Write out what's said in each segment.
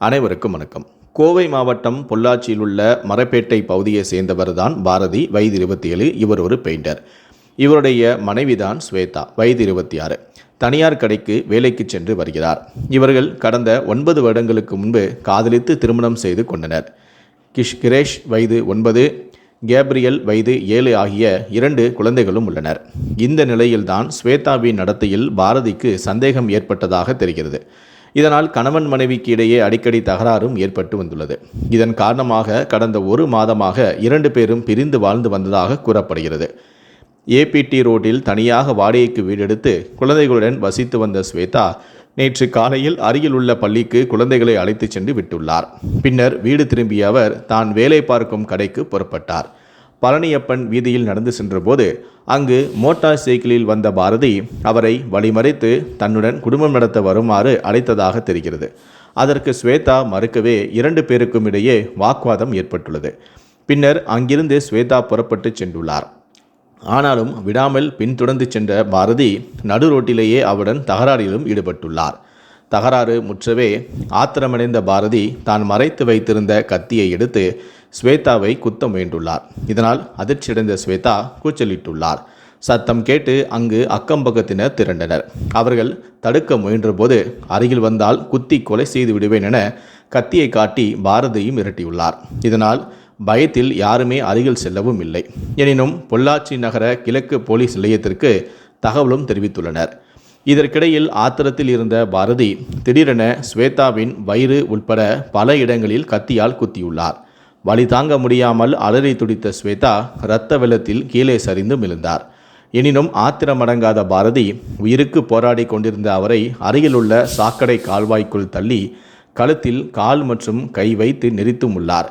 அனைவருக்கும் வணக்கம். கோவை மாவட்டம் பொள்ளாச்சியில் உள்ள மரப்பேட்டை பகுதியை சேர்ந்தவர் தான் பாரதி வயது இருபத்தி ஏழு இவர் ஒரு பெயிண்டர். இவருடைய மனைவிதான் ஸ்வேதா வயது இருபத்தி ஆறு தனியார் கடைக்கு வேலைக்கு சென்று வருகிறார். இவர்கள் கடந்த ஒன்பது வருடங்களுக்கு முன்பு காதலித்து திருமணம் செய்து கொண்டனர். கிஷ் கிரேஷ் வயது ஒன்பது கேப்ரியல் வயது ஏழு ஆகிய இரண்டு குழந்தைகளும் உள்ளனர். இந்த நிலையில்தான் ஸ்வேதாவின் நடத்தையில் பாரதிக்கு சந்தேகம் ஏற்பட்டதாக தெரிகிறது. இதனால் கணவன் மனைவிக்கு இடையே அடிக்கடி தகராறும் ஏற்பட்டு வந்துள்ளது. இதன் காரணமாக கடந்த ஒரு மாதமாக இரண்டு பேரும் பிரிந்து வாழ்ந்து வந்ததாக கூறப்படுகிறது. ஏபிடி ரோட்டில் தனியாக வாடகைக்கு வீடெடுத்து குழந்தைகளுடன் வசித்து வந்த ஸ்வேதா நேற்று காலையில் அருகில் உள்ள பள்ளிக்கு குழந்தைகளை அழைத்துச் சென்று விட்டுள்ளார். பின்னர் வீடு திரும்பிய அவர் தான் வேலை பார்க்கும் கடைக்கு புறப்பட்டார். பழனியப்பன் வீதியில் நடந்து சென்றபோது அங்கு மோட்டார் சைக்கிளில் வந்த பாரதி அவரை வழிமறைத்து தன்னுடன் குடும்பம் நடத்த வருமாறு அழைத்ததாக தெரிகிறது. அதற்கு ஸ்வேதா மறுக்கவே இரண்டு பேருக்கும் இடையே வாக்குவாதம் ஏற்பட்டுள்ளது. பின்னர் அங்கிருந்து ஸ்வேதா புறப்பட்டு சென்றுள்ளார். ஆனாலும் விடாமல் பின்தொடர்ந்து சென்ற பாரதி நடு ரோட்டிலேயே அவருடன் தகராறிலும் ஈடுபட்டுள்ளார். தகராறு முற்றவே ஆத்திரமடைந்த பாரதி தான் மறைத்து வைத்திருந்த கத்தியை எடுத்து ஸ்வேதாவை குத்த முயன்றுள்ளார் இதனால் அதிர்ச்சியடைந்த ஸ்வேதா கூச்சலிட்டுள்ளார். சத்தம் கேட்டு அங்கு அக்கம்பக்கத்தினர் திரண்டனர். அவர்கள் தடுக்க முயன்றபோது அருகில் வந்தால் குத்தி கொலை செய்து விடுவேன் என கத்தியை காட்டி பாரதியும் மிரட்டியுள்ளார். இதனால் பயத்தில் யாருமே அருகில் செல்லவும் இல்லை. எனினும் பொள்ளாச்சி நகர கிழக்கு போலீஸ் நிலையத்திற்கு தகவலும் தெரிவித்துள்ளனர். இதற்கிடையில் ஆத்திரத்தில் இருந்த பாரதி திடீரென ஸ்வேதாவின் வயிறு உட்பட பல இடங்களில் கத்தியால் குத்தியுள்ளார். வலி தாங்க முடியாமல் அலறி துடித்த ஸ்வேதா இரத்த வெள்ளத்தில் கீழே சரிந்து விழுந்தார் எனினும் ஆத்திரமடங்காத பாரதி உயிருக்கு போராடி கொண்டிருந்த அவரை அருகிலுள்ள சாக்கடை கால்வாய்க்குள் தள்ளி கழுத்தில் கால் மற்றும் கை வைத்து நெரித்தும் உள்ளார்.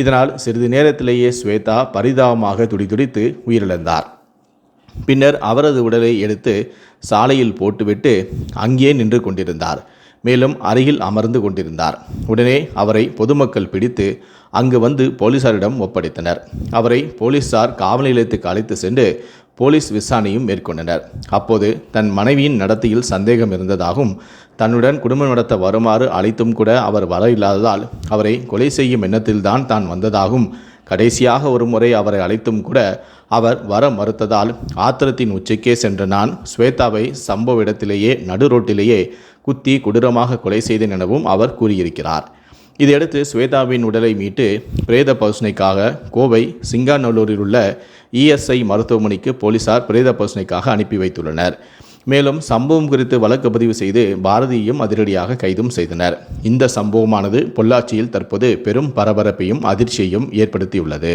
இதனால் சிறிது நேரத்திலேயே ஸ்வேதா பரிதாபமாக துடிதுடித்து உயிரிழந்தார். பின்னர் அவரது உடலை எடுத்து சாலையில் போட்டுவிட்டு அங்கே நின்று கொண்டிருந்தார். மேலும் அருகில் அமர்ந்து கொண்டிருந்தார். உடனே அவரை பொதுமக்கள் பிடித்து அங்கு வந்து போலீசாரிடம் ஒப்படைத்தனர். அவரை போலீசார் காவல் நிலையத்துக்கு அழைத்து சென்று போலீஸ் விசாரணையும் மேற்கொண்டனர். அப்போது தன் மனைவியின் நடத்தையில் சந்தேகம் இருந்ததாகவும் தன்னுடன் குடும்பம் நடத்த வருமாறு அழைத்தும் கூட அவர் வர இல்லாததால் அவரை கொலை செய்யும் எண்ணத்தில்தான் தான் வந்ததாகவும் கடைசியாக ஒரு முறை அவரை அழைத்தும் கூட அவர் வர மறுத்ததால் ஆத்திரத்தின் உச்சிக்கே சென்ற நான் ஸ்வேதாவை சம்பவ இடத்திலேயே நடு ரோட்டிலேயே குத்தி கொடூரமாக கொலை செய்தேன் எனவும் அவர் கூறியிருக்கிறார். இதையடுத்து ஸ்வேதாவின் உடலை மீட்டு பிரேத பரிசோதனைக்காக கோவை சிங்காநல்லூரில் உள்ள இஎஸ்ஐ மருத்துவமனைக்கு போலீசார் பிரேத பரிசோதனைக்காக அனுப்பி வைத்துள்ளனர். மேலும் சம்பவம் குறித்து வழக்கு பதிவு செய்து பாரதியையும் அதிரடியாக கைதும் செய்தனர். இந்த சம்பவமானது பொள்ளாச்சியில் தற்போது பெரும் பரபரப்பையும் அதிர்ச்சியையும் ஏற்படுத்தியுள்ளது.